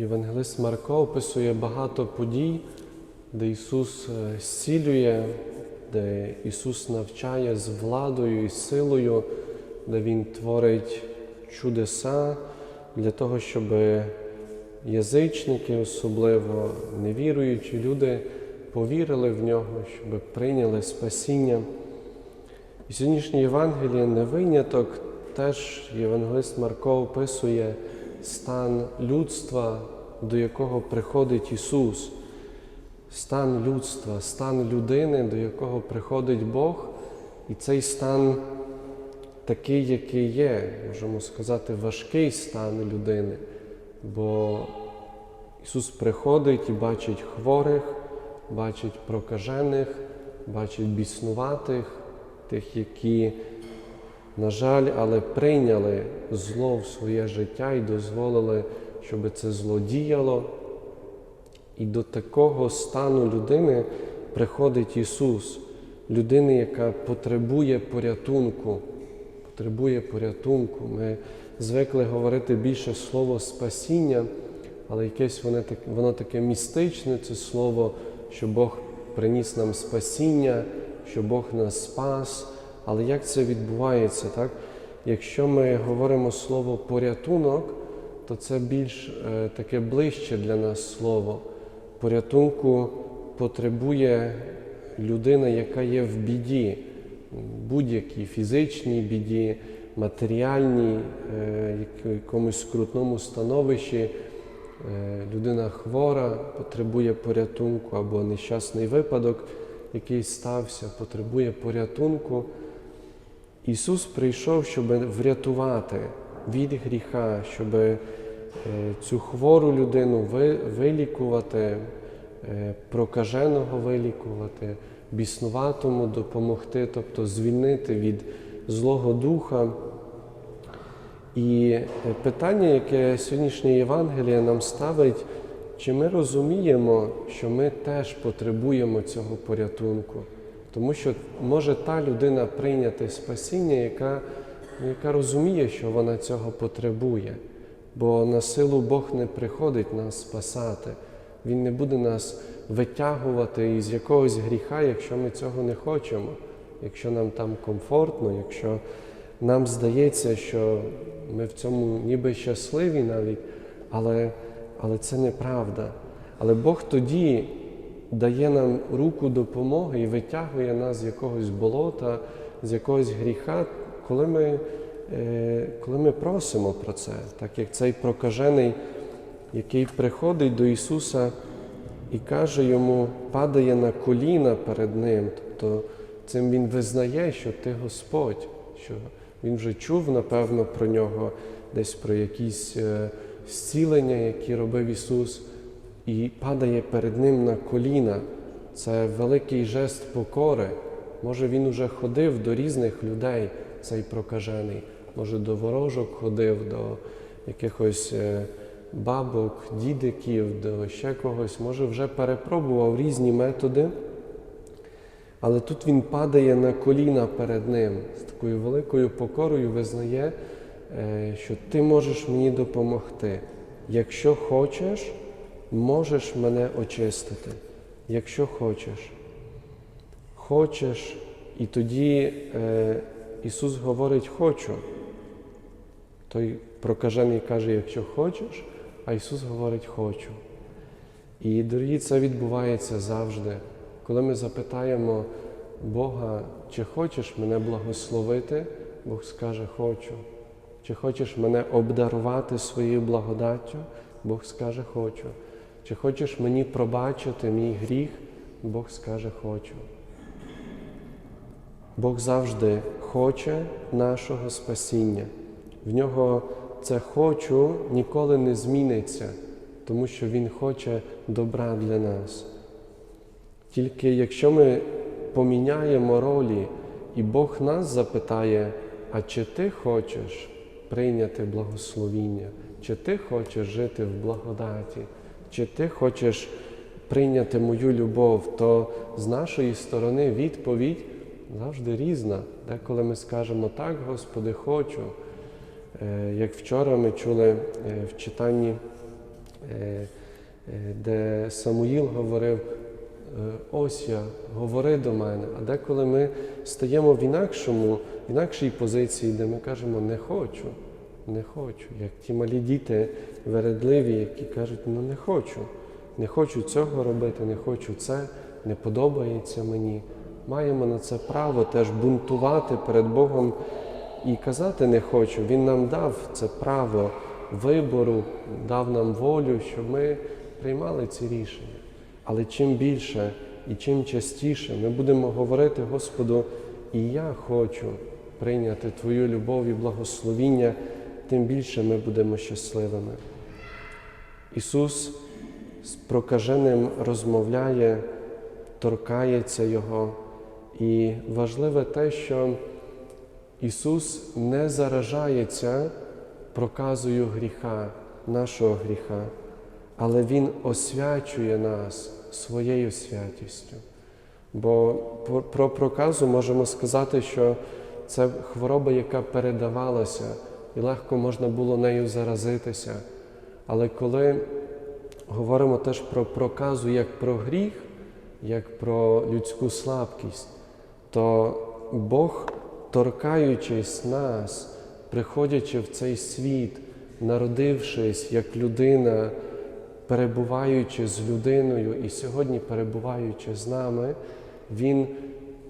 Євангелист Марко описує багато подій, де Ісус е, зцілює, де Ісус навчає з владою і силою, де Він творить чудеса для того, щоб язичники, особливо невіруючі люди, повірили в нього, щоб прийняли спасіння. І сьогоднішнє Євангеліє не виняток, теж євангелист Марко описує стан людства, до якого приходить Ісус, стан людства, стан людини, до якого приходить Бог, і цей стан такий, який є, можемо сказати, важкий стан людини, бо Ісус приходить і бачить хворих, бачить прокажених, бачить біснуватих, тих, які, на жаль, але прийняли зло в своє життя і дозволили, щоб це зло діяло. І до такого стану людини приходить Ісус, людини, яка потребує порятунку, потребує порятунку. Ми звикли говорити більше слово спасіння, але якесь воно, так- воно таке містичне, це слово, що Бог приніс нам спасіння, що Бог нас спас. Але як це відбувається? Так? Якщо ми говоримо слово порятунок, то це більш е, таке ближче для нас слово. Порятунку потребує людина, яка є в біді, будь-якій фізичній біді, матеріальній, е, якомусь скрутному становищі. Е, Людина хвора, потребує порятунку, або нещасний випадок, який стався, потребує порятунку. Ісус прийшов, щоб врятувати від гріха, щоб е, цю хвору людину вилікувати, е, прокаженого вилікувати, біснуватому допомогти, тобто звільнити від Злого Духа. І е, питання, яке сьогоднішнє Євангеліє нам ставить, чи ми розуміємо, що ми теж потребуємо цього порятунку? Тому що може та людина прийняти спасіння, яка, яка розуміє, що вона цього потребує. Бо на силу Бог не приходить нас спасати. Він не буде нас витягувати із якогось гріха, якщо ми цього не хочемо, якщо нам там комфортно, якщо нам здається, що ми в цьому ніби щасливі навіть, але, але це неправда. Але Бог тоді дає нам руку допомоги і витягує нас з якогось болота, з якогось гріха, коли ми, е, коли ми просимо про це, так як цей прокажений, який приходить до Ісуса і каже йому, падає на коліна перед Ним. Тобто цим Він визнає, що ти Господь, що він вже чув, напевно, про нього, десь про якісь е, зцілення, які робив Ісус, і падає перед Ним на коліна. Це великий жест покори. Може, він уже ходив до різних людей, цей прокажений. Може, до ворожок ходив, до якихось е, бабок, дідиків, до ще когось. Може, вже перепробував різні методи. Але тут він падає на коліна перед ним з такою великою покорою визнає, е, що ти можеш мені допомогти. Якщо хочеш, можеш мене очистити. Якщо хочеш. Хочеш, і тоді е, Ісус говорить хочу. Той прокажений каже, якщо хочеш, а Ісус говорить хочу. І, дорогі, це відбувається завжди. Коли ми запитаємо Бога, чи хочеш мене благословити, Бог скаже хочу. Чи хочеш мене обдарувати своєю благодаттю, Бог скаже хочу. Чи хочеш мені пробачити мій гріх, Бог скаже хочу. Бог завжди хоче нашого спасіння. В нього це хочу ніколи не зміниться, тому що Він хоче добра для нас. Тільки якщо ми поміняємо ролі, і Бог нас запитає, а чи ти хочеш прийняти благословіння, чи ти хочеш жити в благодаті, чи ти хочеш прийняти мою любов, то з нашої сторони відповідь завжди різна. Деколи ми скажемо так, Господи, хочу. Е, Як вчора ми чули е, в читанні е, де Самуїл говорив, ось я, говори до мене. А деколи ми стаємо в інакшому, в інакшій позиції, де ми кажемо не хочу, не хочу. Як ті малі діти вередливі, які кажуть, ну не хочу, не хочу цього робити, не хочу це, не подобається мені. Маємо на це право теж бунтувати перед Богом і казати не хочу. Він нам дав це право вибору, дав нам волю, щоб ми приймали ці рішення. Але чим більше і чим частіше ми будемо говорити Господу, і я хочу прийняти Твою любов і благословіння, тим більше ми будемо щасливими. Ісус з прокаженим розмовляє, торкається Його. І важливе те, що Ісус не заражається проказою гріха, нашого гріха, але Він освячує нас своєю святістю. Бо про- про проказу можемо сказати, що це хвороба, яка передавалася, і легко можна було нею заразитися. Але коли говоримо теж про проказу як про гріх, як про людську слабкість, то Бог, торкаючись нас, приходячи в цей світ, народившись як людина, перебуваючи з людиною і сьогодні перебуваючи з нами, Він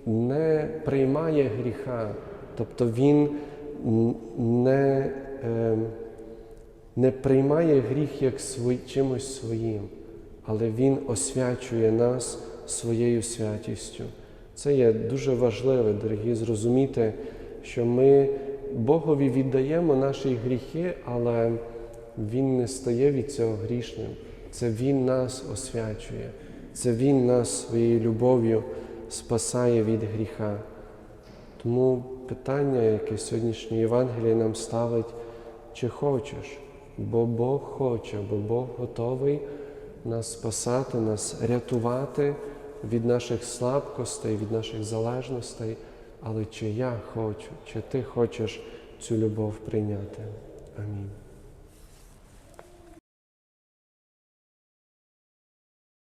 не приймає гріха, тобто Він не, е, не приймає гріх як свій, чимось своїм, але Він освячує нас своєю святістю. Це є дуже важливе, дорогі, зрозуміти, що ми Богові віддаємо наші гріхи, але Він не стає від цього грішним. Це Він нас освячує, це Він нас своєю любов'ю спасає від гріха. Тому питання, яке сьогоднішнє Євангеліє нам ставить, чи хочеш, бо Бог хоче, бо Бог готовий нас спасати, нас рятувати від наших слабкостей, від наших залежностей, але чи я хочу, чи ти хочеш цю любов прийняти? Амінь.